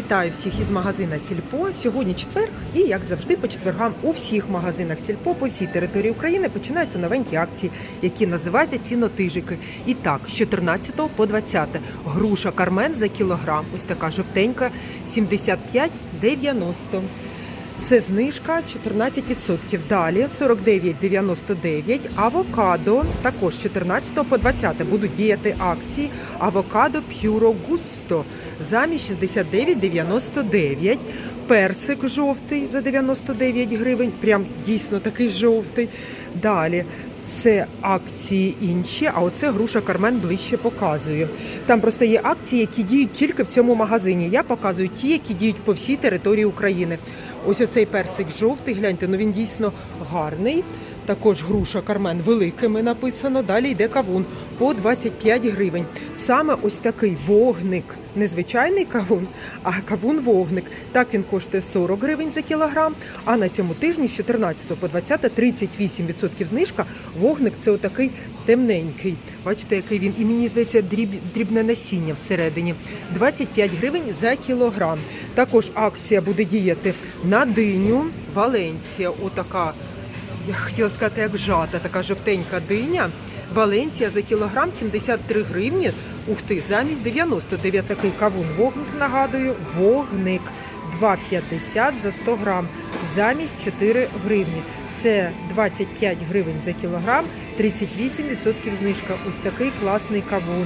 Вітаю всіх із магазина Сільпо. Сьогодні четвер, і як завжди, по четвергам у всіх магазинах Сільпо по всій території України починаються новенькі акції, які називаються цінотижики. І так, з 14 по 20 груша Кармен за кілограм. Ось така жовтенька 75,90. Це знижка 14%. Далі 49,99. Авокадо також з 14 по 20 будуть діяти акції. Авокадо Puro Gusto замість 69,99. Персик жовтий за 99 гривень. Прям дійсно такий жовтий. Далі. Це акції інші, а оце груша Кармен ближче показує. Там просто є акції, які діють тільки в цьому магазині. Я показую ті, які діють по всій території України. Ось оцей персик жовтий, гляньте, ну він дійсно гарний. Також груша Кармен великими написано. Далі йде кавун по 25 гривень. Саме ось такий вогник, не звичайний кавун, а кавун вогник. Так він коштує 40 гривень за кілограм. А на цьому тижні з 14 по 20 38% знижка. Вогник це отакий темненький. Бачите, який він. І мені здається, дріб, дрібне насіння всередині. 25 гривень за кілограм. Також акція буде діяти на диню Валенція. Отака. Я хотіла сказати, як жата, така жовтенька диня. Валенція за кілограм 73 гривні. Ух ти, замість 99 такий кавун вогник, нагадую, вогник 2,50 за 100 грам, замість 4 гривні. Це 25 гривень за кілограм, 38% знижка. Ось такий класний кавун.